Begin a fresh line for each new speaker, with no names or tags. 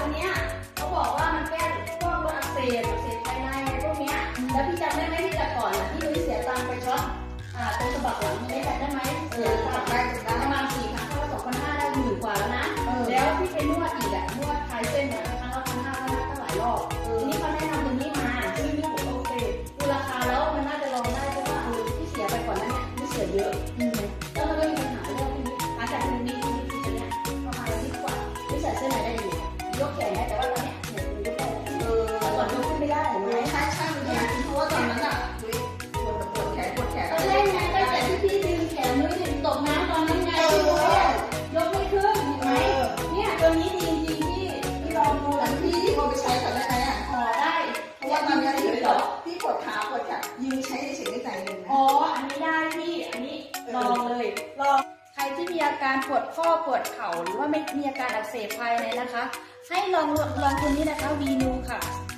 ตัน
เนี้
ย
เขาบอกว่ามัน
แก้พวกโรคอักเสบอักเสบภายในอะไรพวก
เนี้ย
แล้วพี่จำได้ไหมที่แต่ก่อนอะที่นุ้ยเสียตังไปช็อ
ตอ่า
ตรงสะบักหลังได้ไหมได้ไหมเออตัได้ได้ประมาณสี่ครั้งก็สองพันห้าได้
หมื่
นกว่าแล้วนะแล้วที่ไปนวดอีกอะนวดคลายเส้นนะครั้งละพันห้าพันห้าตั้ห
ลายรอบทีนี้เขาแนะ
นำตัวนี้มาที่นี่ผมโอเคดูราคาแล้วมันน่าจะลอง
ได้เพราะว่าเออที่เสียไปก่อนนั้นเนี่ยไม่เสียเยอะ
อ๋อ อันนี้ได้พี่ อันนี้ลองเลย ลอง ใครที่มีอาการปวดข้อปวดเข่าหรือว่าไม่มีอาการอักเสบภายในนะคะ ให้ลองลองตัวนี้นะคะวีนูค่ะยอดจริงๆค่ะลองดูค่ะ